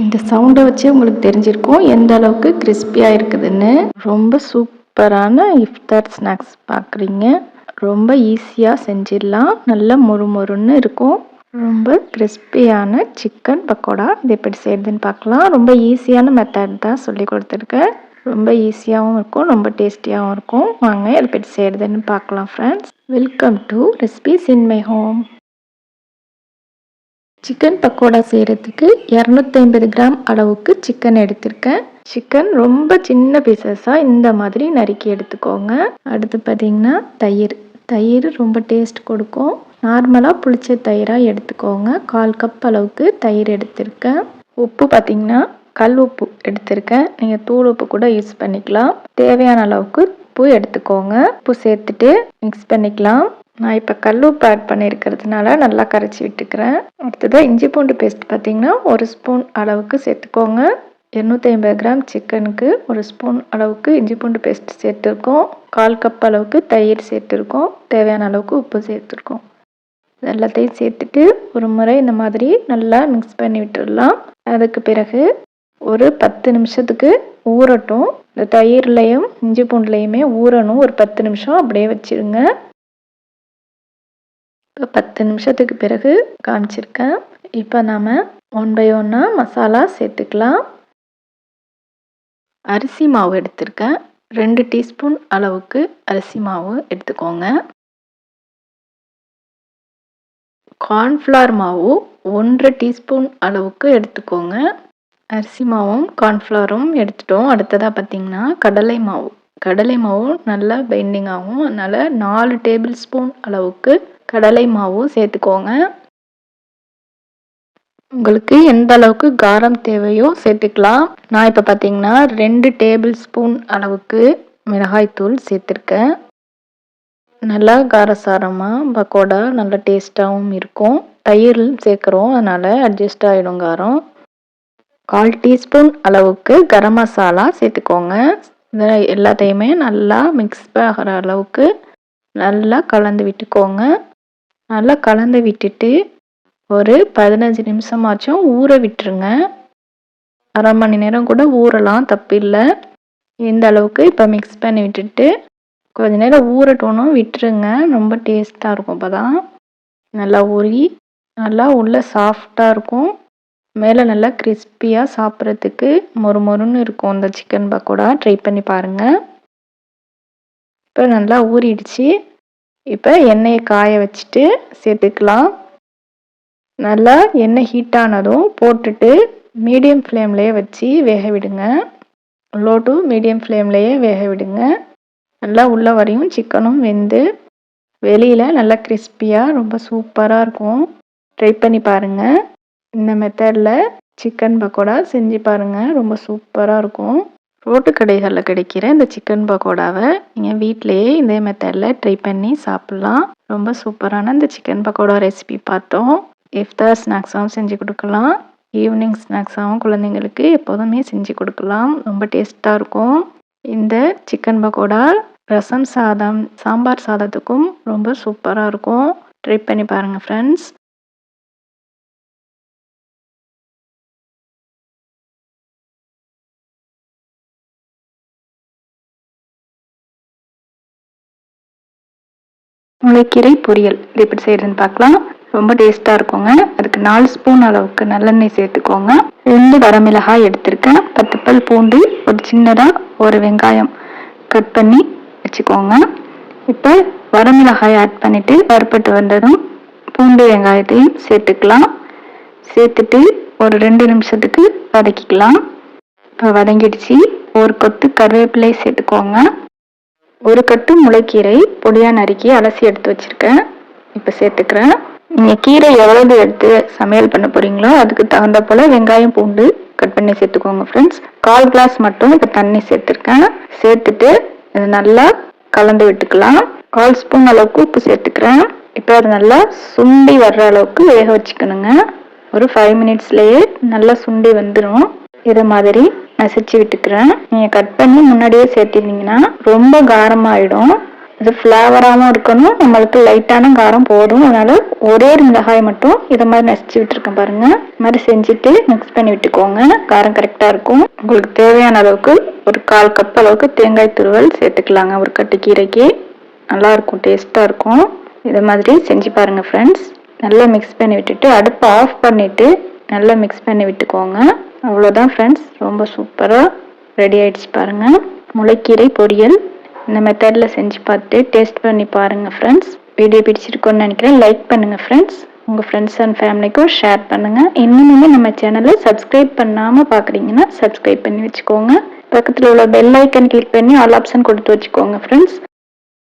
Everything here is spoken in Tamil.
இந்த சவுண்டை வச்சே உங்களுக்கு தெரிஞ்சிருக்கும் எந்த அளவுக்கு கிறிஸ்பியாக இருக்குதுன்னு. ரொம்ப சூப்பரான இஃப்தார் ஸ்நாக்ஸ் பார்க்குறீங்க ரொம்ப ஈஸியாக செஞ்சிடலாம். நல்ல மொறு மொறுன்னு இருக்கும். ரொம்ப கிறிஸ்பியான சிக்கன் பக்கோடா. இது எப்படி செய்யறதுன்னு பார்க்கலாம் ரொம்ப ஈஸியான மெத்தட் தான் சொல்லி கொடுத்துருக்கேன். ரொம்ப ஈஸியாகவும் இருக்கும். ரொம்ப டேஸ்டியாகவும் இருக்கும். வாங்க இது எப்படி செய்கிறதுன்னு பார்க்கலாம் friends welcome to recipes in my home chicken pakoda செய்கிறதுக்கு இரநூத்தி ஐம்பது கிராம் அளவுக்கு சிக்கன் எடுத்திருக்கேன். சிக்கன் ரொம்ப சின்ன பீசஸாக இந்த மாதிரி நறுக்கி எடுத்துக்கோங்க. அடுத்து பார்த்தீங்கன்னா தயிர். தயிர் ரொம்ப டேஸ்ட் கொடுக்கும். நார்மலாக புளிச்ச தயிராக எடுத்துக்கோங்க. கால் கப் அளவுக்கு தயிர் எடுத்திருக்கேன். உப்பு பார்த்திங்கன்னா கல் உப்பு எடுத்திருக்கேன். நீங்கள் தூள் உப்பு கூட யூஸ் பண்ணிக்கலாம். தேவையான அளவுக்கு உப்பு எடுத்துக்கோங்க. உப்பு சேர்த்துட்டு மிக்ஸ் பண்ணிக்கலாம். நான் இப்போ கல் உப்பு ஆட் பண்ணியிருக்கிறதுனால நல்லா கரைச்சி விட்டுக்கிறேன். அடுத்ததாக இஞ்சி பூண்டு பேஸ்ட் பார்த்திங்கன்னா ஒரு ஸ்பூன் அளவுக்கு சேர்த்துக்கோங்க. இரநூத்தி ஐம்பது கிராம் சிக்கனுக்கு ஒரு ஸ்பூன் அளவுக்கு இஞ்சி பூண்டு பேஸ்ட் சேர்த்துருக்கோம். கால் கப் அளவுக்கு தயிர் சேர்த்துருக்கோம். தேவையான அளவுக்கு உப்பு சேர்த்துருக்கோம். எல்லாத்தையும் சேர்த்துட்டு ஒரு முறை இந்த மாதிரி நல்லா மிக்ஸ் பண்ணி விட்டுடலாம். அதுக்கு பிறகு ஒரு பத்து நிமிஷத்துக்கு ஊறட்டும். இந்த தயிர்லையும் இஞ்சி பூண்டுலையுமே ஊறணும். ஒரு பத்து நிமிஷம் அப்படியே வச்சுருங்க. இப்போ பத்து நிமிஷத்துக்கு பிறகு காமிச்சிருக்கேன். இப்போ நாம் ஒன் பை ஒன்னாக மசாலா சேர்த்துக்கலாம். அரிசி மாவு எடுத்திருக்கேன். ரெண்டு டீஸ்பூன் அளவுக்கு அரிசி மாவு எடுத்துக்கோங்க. கார்ன்ஃப்ளவர் மாவு ஒன்றரை டீஸ்பூன் அளவுக்கு எடுத்துக்கோங்க. அரிசி மாவும் கார்ன்ஃப்ளவரும் எடுத்துட்டோம். அடுத்ததாக பார்த்திங்கன்னா கடலை மாவு. கடலை மாவும் நல்லா பெயிண்டிங் ஆகும். அதனால் நாலு டேபிள் ஸ்பூன் அளவுக்கு கடலை மாவும் சேர்த்துக்கோங்க. உங்களுக்கு எந்த அளவுக்கு காரம் தேவையோ சேர்த்துக்கலாம். நான் இப்போ பார்த்தீங்கன்னா ரெண்டு டேபிள் ஸ்பூன் அளவுக்கு மிளகாய்த்தூள் சேர்த்துருக்கேன். நல்லா காரசாரமாக பக்கோடா நல்லா டேஸ்ட்டாகவும் இருக்கும். தயிர் சேர்க்குறோம் அதனால் அட்ஜஸ்ட் ஆகிடும் காரம். கால் டீஸ்பூன் அளவுக்கு கரம் மசாலா சேர்த்துக்கோங்க. இதை எல்லாத்தையுமே நல்லா மிக்ஸ் ஆகிற அளவுக்கு நல்லா கலந்து விட்டுக்கோங்க. நல்லா கலந்து விட்டுட்டு ஒரு பதினஞ்சு நிமிஷமாச்சும் ஊற விட்டுருங்க. அரை மணி நேரம் கூட ஊறலாம் தப்பில்லை. இந்த அளவுக்கு இப்போ மிக்ஸ் பண்ணி விட்டுட்டு கொஞ்ச நேரம் ஊறட்டணும் விட்டுருங்க. ரொம்ப டேஸ்ட்டாக இருக்கும் அப்போ தான் நல்லா ஊறி நல்லா உள்ளே சாஃப்டாக இருக்கும். மேலே நல்லா கிறிஸ்பியாக சாப்பிட்றதுக்கு மொறு மொறுன்னு இருக்கும் அந்த சிக்கன் பக்கோடா. ட்ரை பண்ணி பாருங்கள் இப்போ நல்லா ஊறிடுச்சு. இப்போ எண்ணெயை காய வச்சுட்டு சேர்த்துக்கலாம். நல்லா எண்ணெய் ஹீட் ஆனதும் போட்டுட்டு மீடியம் ஃப்ளேம்லேயே வச்சு வேக விடுங்க. லோ டு மீடியம் ஃப்ளேம்லேயே வேக விடுங்க. நல்லா உள்ள வரையும் சிக்கனும் வெந்து வெளியில் நல்லா கிறிஸ்பியாக ரொம்ப சூப்பராக இருக்கும். ட்ரை பண்ணி பாருங்கள் இந்த மெத்தடில் சிக்கன் பக்கோடா செஞ்சு பாருங்கள் ரொம்ப சூப்பராக இருக்கும். ரோட்டு கடைகளில் கிடைக்கிற இந்த சிக்கன் பக்கோடாவை நீங்கள் வீட்டிலையே இதே மெத்தடில் ட்ரை பண்ணி சாப்பிட்லாம். ரொம்ப சூப்பரான இந்த சிக்கன் பக்கோடா ரெசிபி பார்த்தோம். இஃப்தார் ஸ்நாக்ஸாகவும் செஞ்சு கொடுக்கலாம். ஈவினிங் ஸ்நாக்ஸாகவும் குழந்தைங்களுக்கு எப்போதுமே செஞ்சு கொடுக்கலாம். ரொம்ப டேஸ்ட்டாக இருக்கும். இந்த சிக்கன் பக்கோடா ரசம் சாதம் சாம்பார் சாதத்துக்கும் ரொம்ப சூப்பராக இருக்கும். ட்ரை பண்ணி பாருங்கள் ஃப்ரெண்ட்ஸ் முளைக்கீரை பொரியல். இது எப்படி செய்யறதுன்னு பார்க்கலாம். ரொம்ப டேஸ்ட்டாக இருக்குங்க. அதுக்கு நாலு ஸ்பூன் அளவுக்கு நல்லெண்ணெய் சேர்த்துக்கோங்க. ரெண்டு வரமிளகாய் எடுத்திருக்கேன். பத்து பல் பூண்டு ஒரு சின்னதாக ஒரு வெங்காயம் கட் பண்ணி வச்சுக்கோங்க. இப்போ வரமிளகாய் ஆட் பண்ணிவிட்டு வறுப்பட்டு வந்ததும் பூண்டு வெங்காயத்தையும் சேர்த்துக்கலாம். சேர்த்துட்டு ஒரு ரெண்டு நிமிஷத்துக்கு வதக்கிக்கலாம். இப்போ வதங்கிடுச்சு. ஒரு கொத்து கருவேப்பிலை சேர்த்துக்கோங்க. ஒரு கட்டு முளைக்கீரை பொடியாக நறுக்கி அலசி எடுத்து வச்சுருக்கேன். இப்போ சேர்த்துக்கிறேன். நீங்கள் கீரை எவ்வளவு எடுத்து சமையல் பண்ண போகிறீங்களோ அதுக்கு தகுந்த போல் வெங்காயம் பூண்டு கட் பண்ணி சேர்த்துக்கோங்க ஃப்ரெண்ட்ஸ் கால் கிளாஸ் மட்டும் இப்போ தண்ணி சேர்த்துருக்கேன். சேர்த்துட்டு இது நல்லா கலந்து விட்டுக்கலாம். கால் ஸ்பூன் அளவுக்கு உப்பு சேர்த்துக்கிறேன். இப்போ அது நல்லா சுண்டி வர்ற அளவுக்கு வேக வச்சுக்கணுங்க. ஒரு ஃபைவ் மினிட்ஸ்லேயே நல்லா சுண்டி வந்துடும் இது மாதிரி நசிச்சு விட்டுக்கிறேன். நீங்கள் கட் பண்ணி முன்னாடியே சேர்த்திருந்தீங்கன்னா ரொம்ப காரமாகிடும் இது ஃப்ளேவராகவும் இருக்கணும். நம்மளுக்கு லைட்டான காரம் போதும். அதனால ஒரே ஒரு மிளகாய் மட்டும் இதை மாதிரி நசிச்சு விட்டுருக்கேன் பாருங்க. இது மாதிரி செஞ்சுட்டு மிக்ஸ் பண்ணி விட்டுக்கோங்க. காரம் கரெக்டாக இருக்கும். உங்களுக்கு தேவையான அளவுக்கு ஒரு கால் கப் அளவுக்கு தேங்காய் துருவல் சேர்த்துக்கலாங்க. ஒரு கட்டு கீரைக்கு. நல்லா இருக்கும். டேஸ்ட்டாக இருக்கும். இதை மாதிரி செஞ்சு பாருங்க ஃப்ரெண்ட்ஸ் நல்லா மிக்ஸ் பண்ணி விட்டுட்டு அடுப்பை ஆஃப் பண்ணிட்டு நல்லா மிக்ஸ் பண்ணி விட்டுக்கோங்க. அவ்வளோதான் ஃப்ரெண்ட்ஸ் ரொம்ப சூப்பராக ரெடி ஆகிடுச்சு பாருங்கள் முளைக்கீரை பொரியல். இந்த மெத்தடில் செஞ்சு பார்த்து டேஸ்ட் பண்ணி பாருங்கள் ஃப்ரெண்ட்ஸ் வீடியோ பிடிச்சிருக்கோன்னு நினைக்கிறேன். லைக் பண்ணுங்கள் ஃப்ரெண்ட்ஸ் உங்கள் ஃப்ரெண்ட்ஸ் அண்ட் ஃபேமிலிக்கும் ஷேர் பண்ணுங்கள் இன்னுமே நம்ம சேனலை சப்ஸ்கிரைப் பண்ணாமல் பார்க்குறீங்கன்னா சப்ஸ்கிரைப் பண்ணி வச்சுக்கோங்க. பக்கத்தில் உள்ள பெல் ஐக்கன் கிளிக் பண்ணி ஆல் ஆப்ஷன் கொடுத்து வச்சுக்கோங்க ஃப்ரெண்ட்ஸ்